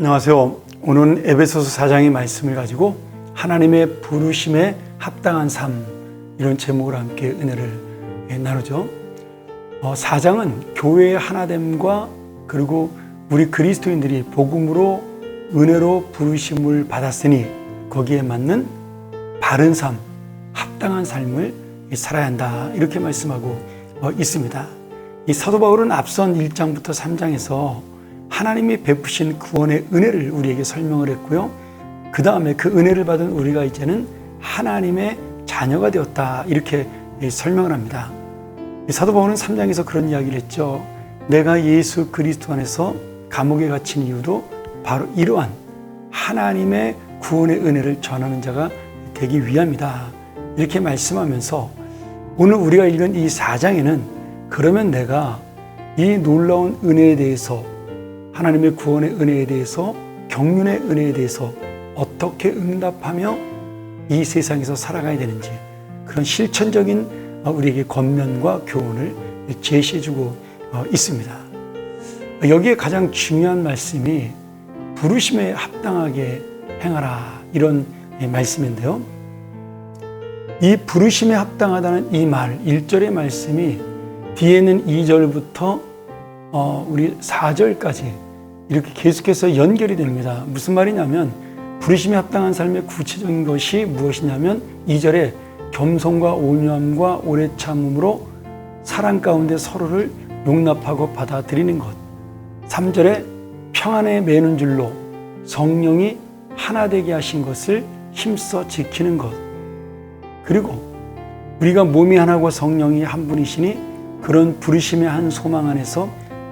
안녕하세요. 오늘은 에베소서 4장의 말씀을 가지고 하나님의 부르심에 합당한 삶 이런 제목으로 함께 은혜를 예, 나누죠. 어, 4장은 교회의 하나됨과 그리고 우리 그리스도인들이 복음으로 은혜로 부르심을 받았으니 거기에 맞는 바른 삶, 합당한 삶을 살아야 한다 이렇게 말씀하고 어, 있습니다. 이 사도 바울은 앞선 1장부터 3장에서 하나님이 베푸신 구원의 은혜를 우리에게 설명을 했고요. 그 다음에 그 은혜를 받은 우리가 이제는 하나님의 자녀가 되었다. 이렇게 설명을 합니다. 사도 바울은 3장에서 그런 이야기를 했죠. 내가 예수 그리스도 안에서 감옥에 갇힌 이유도 바로 이러한 하나님의 구원의 은혜를 전하는 자가 되기 위함이다. 이렇게 말씀하면서 오늘 우리가 읽은 이 4장에는 그러면 내가 이 놀라운 은혜에 대해서 하나님의 구원의 은혜에 대해서 경륜의 은혜에 대해서 어떻게 응답하며 이 세상에서 살아가야 되는지 그런 실천적인 우리에게 권면과 교훈을 제시해주고 있습니다. 여기에 가장 중요한 말씀이 부르심에 합당하게 행하라 이런 말씀인데요. 이 부르심에 합당하다는 이 말, 1절의 말씀이 뒤에는 2절부터 우리 4절까지 이렇게 계속해서 연결이 됩니다. 무슨 말이냐면 부르심에 합당한 삶의 구체적인 것이 무엇이냐면 2절에 겸손과 온유함과 오래 참음으로 사랑 가운데 서로를 용납하고 받아들이는 것. 3절에 평안에 매는 줄로 성령이 하나 되게 하신 것을 힘써 지키는 것. 그리고 우리가 몸이 하나고 성령이 한 분이시니 그런 부르심의 한 소망 안에서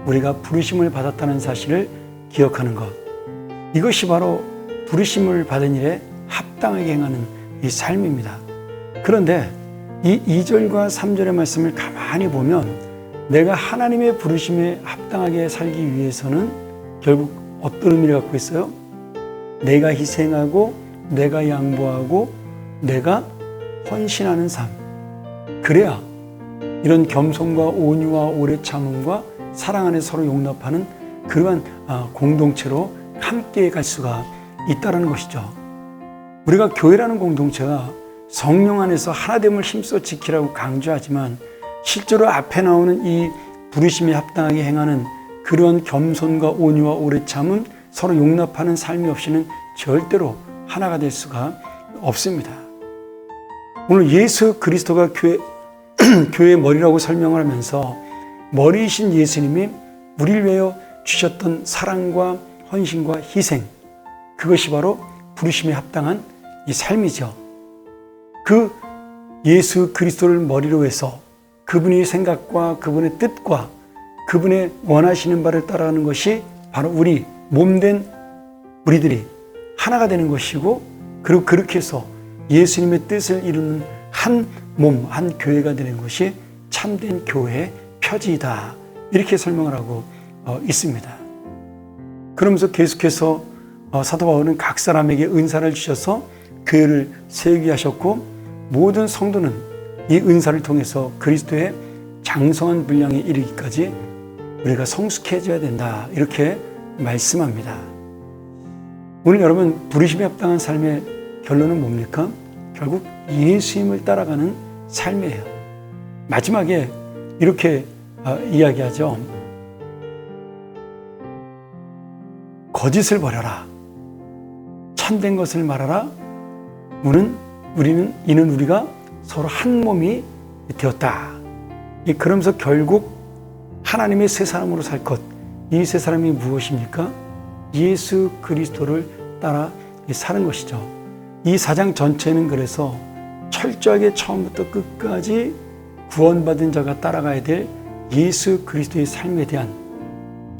우리가 부르심을 받았다는 사실을 기억하는 것. 이것이 바로 부르심을 받은 일에 합당하게 행하는 이 삶입니다. 그런데 이 2절과 3절의 말씀을 가만히 보면 내가 하나님의 부르심에 합당하게 살기 위해서는 결국 어떤 의미를 갖고 있어요? 내가 희생하고 내가 양보하고 내가 헌신하는 삶. 그래야 이런 겸손과 온유와 오래 참음과 사랑 안에 서로 용납하는 그러한 아, 공동체로 함께 갈 수가 있다는 것이죠. 우리가 교회라는 공동체가 성령 안에서 하나됨을 힘써 지키라고 강조하지만 실제로 앞에 나오는 이 부르심에 합당하게 행하는 그런 겸손과 온유와 오래 참은 서로 용납하는 삶이 없이는 절대로 하나가 될 수가 없습니다. 오늘 예수 그리스도가 교회, 교회의 머리라고 설명을 하면서 머리이신 예수님이 우리를 위하여 주셨던 사랑과 헌신과 희생, 그것이 바로 부르심에 합당한 이 삶이죠. 그 예수 그리스도를 머리로 해서 그분의 생각과 그분의 뜻과 그분의 원하시는 바를 따라가는 것이 바로 우리 몸된 우리들이 하나가 되는 것이고 그리고 그렇게 해서 예수님의 뜻을 이루는 한 몸, 한 교회가 되는 것이 참된 교회의 표지이다. 이렇게 설명을 하고 어, 있습니다. 그러면서 계속해서 어, 사도 바울은 각 사람에게 은사를 주셔서 교회를 세우게 하셨고 모든 성도는 이 은사를 통해서 그리스도의 장성한 분량에 이르기까지 우리가 성숙해져야 된다 이렇게 말씀합니다. 오늘 여러분 부르심에 합당한 삶의 결론은 뭡니까? 결국 예수님을 따라가는 삶이에요. 마지막에 이렇게 어, 이야기하죠. 거짓을 버려라. 참된 것을 말하라. 우리는, 우리는, 이는 우리가 서로 한 몸이 되었다. 그러면서 결국 하나님의 새 사람으로 살 것. 이새 사람이 무엇입니까? 예수 그리스도를 따라 사는 것이죠. 이 사장 전체는 그래서 철저하게 처음부터 끝까지 구원받은 자가 따라가야 될 예수 그리스도의 삶에 대한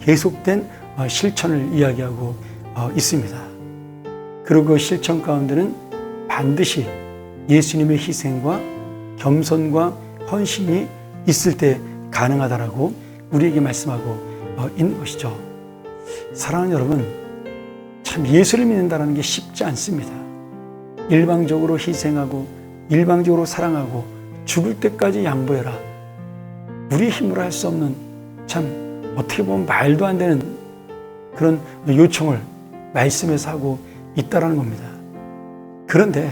계속된 어, 실천을 이야기하고 어, 있습니다. 그리고 그 실천 가운데는 반드시 예수님의 희생과 겸손과 헌신이 있을 때 가능하다라고 우리에게 말씀하고 어, 있는 것이죠. 사랑하는 여러분, 참 예수를 믿는다는 게 쉽지 않습니다. 일방적으로 희생하고 일방적으로 사랑하고 죽을 때까지 양보해라. 우리 힘으로 할 수 없는 참 어떻게 보면 말도 안 되는 그런 요청을 말씀에서 하고 있다라는 겁니다. 그런데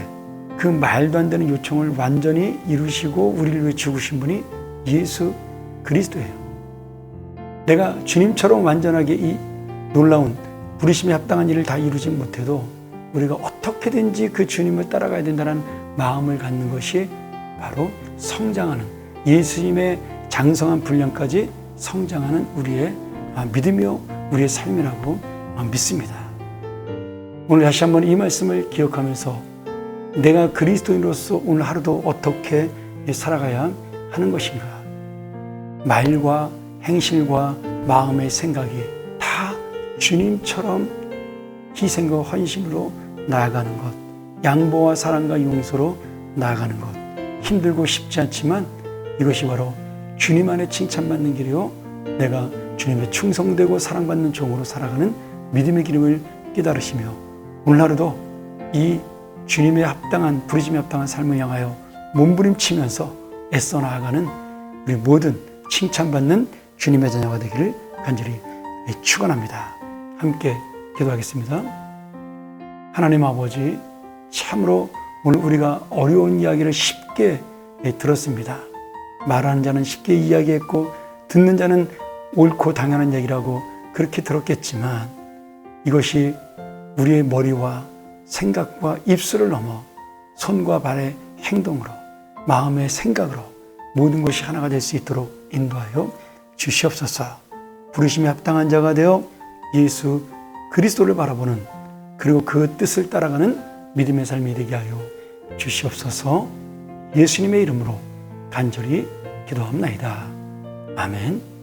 그 말도 안 되는 요청을 완전히 이루시고 우리를 위해 죽으신 분이 예수 그리스도예요. 내가 주님처럼 완전하게 이 놀라운 부르심에 합당한 일을 다 이루지 못해도 우리가 어떻게든지 그 주님을 따라가야 된다는 마음을 갖는 것이 바로 성장하는 예수님의 장성한 분량까지 성장하는 우리의 아, 믿음이요 우리의 삶이라고 아, 믿습니다. 오늘 다시 한번 이 말씀을 기억하면서 내가 그리스도인으로서 오늘 하루도 어떻게 살아가야 하는 것인가? 말과 행실과 마음의 생각이 다 주님처럼 희생과 헌신으로 나아가는 것, 양보와 사랑과 용서로 나아가는 것. 힘들고 쉽지 않지만 이것이 바로 주님 안에 칭찬받는 길이요. 내가 주님의 충성되고 사랑받는 종으로 살아가는 믿음의 기름을 깨달으시며 오늘 하루도 이 주님의 합당한 부르심에 합당한 삶을 향하여 몸부림치면서 애써 나아가는 우리 모든 칭찬받는 주님의 자녀가 되기를 간절히 축원합니다. 함께 기도하겠습니다. 하나님 아버지 참으로 오늘 우리가 어려운 이야기를 쉽게 들었습니다. 말하는 자는 쉽게 이야기했고 듣는 자는 옳고 당연한 얘기라고 그렇게 들었겠지만 이것이 우리의 머리와 생각과 입술을 넘어 손과 발의 행동으로 마음의 생각으로 모든 것이 하나가 될 수 있도록 인도하여 주시옵소서. 부르심에 합당한 자가 되어 예수 그리스도를 바라보는 그리고 그 뜻을 따라가는 믿음의 삶이 되게 하여 주시옵소서. 예수님의 이름으로 간절히 기도합나이다. 아멘.